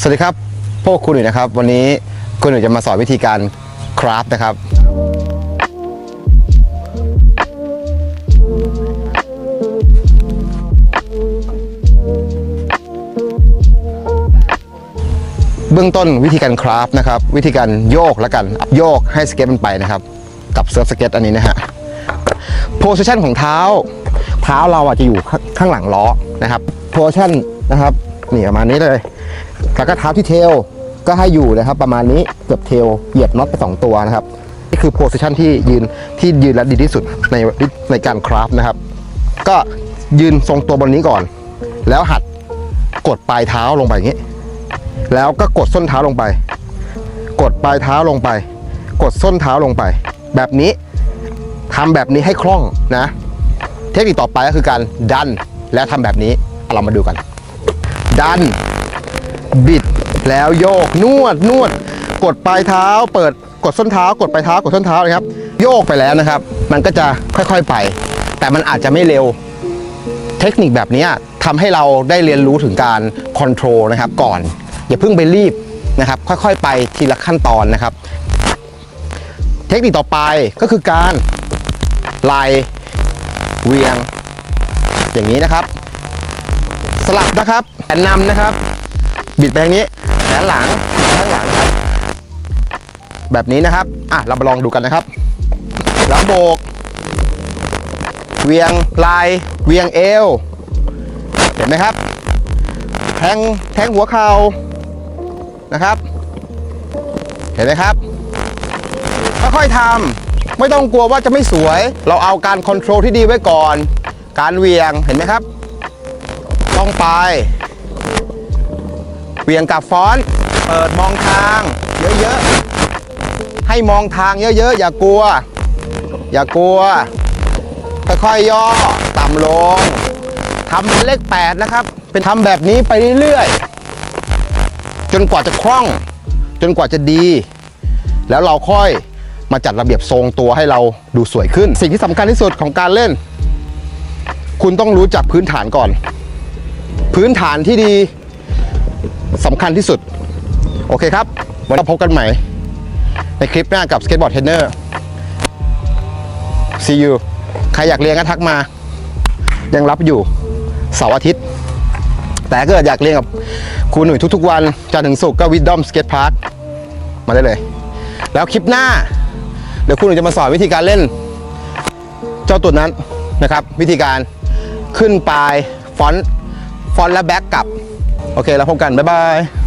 สวัสดีครับพวกคุณหนุ่ยนะครับ วันนี้คุณหนุ่ยจะมาสอนวิธีการคราฟนะครับเบื้องต้นวิธีการคราฟนะครับ วิธีการโยกแล้วกันโยกให้สเก็ตมันไปนะครับ กับเซิร์ฟสเก็ตอันนี้นะฮะโพสิชันของเท้า เท้าเราอะจะอยู่ข้างข้างหลังล้อนะครับโพสิชันนะครับนี่ประมาณนี้เลย แล้วก็เท้าที่เทลก็ให้อยู่นะครับ ประมาณนี้เกือบเทลเหยียบน็อตไปสองตัวนะครับนี่คือโพสิชันที่ยืนที่ยืนและดีที่สุดในในการคราฟนะครับ ก็ยืนทรงตัวบนนี้ก่อน แล้วหัดกดปลายเท้าลงไปอย่างนี้ แล้วก็กดส้นเท้าลงไป กดปลายเท้าลงไป กดส้นเท้าลงไป แบบนี้ทำแบบนี้ให้คล่องนะ เทคนิคต่อไปก็คือการดันแล้วทำแบบนี้เรามาดูกัน ดัน บิดแล้วโยกนวดนวด กดปลายเท้า เปิดกดส้นเท้า กดปลายเท้ากดส้นเท้านะครับ โยกไปแล้วนะครับ มันก็จะค่อยๆไป แต่มันอาจจะไม่เร็วเทคนิคแบบนี้ทำให้เราได้เรียนรู้ถึงการคอนโทรลนะครับก่อน อย่าเพิ่งไปรีบนะครับ ค่อยๆไปทีละขั้นตอนนะครับ เทคนิคต่อไปก็คือการไล่เวียง อย่างนี้นะครับ สลับนะครับแขนนำนะครับ บิดไปทางนี้แขนหลังแขนหลังครับ แบบนี้นะครับ อะ เรามาลองดูกันนะครับแล้วโบก เวียงลาย เวียงเอว เห็นไหมครับ แทง แทงหัวเข่านะครับ เห็นไหมครับ ค่อยๆทำไม่ต้องกลัวว่าจะไม่สวย เราเอาการคอนโทรลที่ดีไว้ก่อน การเวียง เห็นไหมครับ ต้องไป วียงกับฟอนต์เปิดมองทางเยอะๆ ให้มองทางเยอะๆ อย่ากลัว อย่ากลัว ค่อยๆย่อต่ำลงทำเป็นเลข8นะครับ เป็นทำแบบนี้ไปเรื่อยๆ จนกว่าจะคล่อง จนกว่าจะดี แล้วเราค่อยมาจัดระเบียบทรงตัวให้เราดูสวยขึ้น สิ่งที่สำคัญที่สุดของการเล่น คุณต้องรู้จักพื้นฐานก่อน พื้นฐานที่ดี สำคัญที่สุด โอเคครับ วันนี้พบกันใหม่ ในคลิปหน้ากับ Skateboard Trainer see you ใครอยากเรียนก็ทักมา ยังรับอยู่เสาร์อาทิตย์ แต่ถ้าเกิดอยากเรียนกับครูหนุ่ยทุกๆ วันจันทร์ถึงศุกร์ก็ Wisdom Skate Park มาได้เลย แล้วคลิปหน้า เดี๋ยวครูหนุ่ยจะมาสอนวิธีการเล่น เจ้าตัวนั้นนะครับ วิธีการขึ้นปลายฟอนต์ฟอนต์และแบ็กกลับ โอเค แล้วพบกัน บ๊ายบาย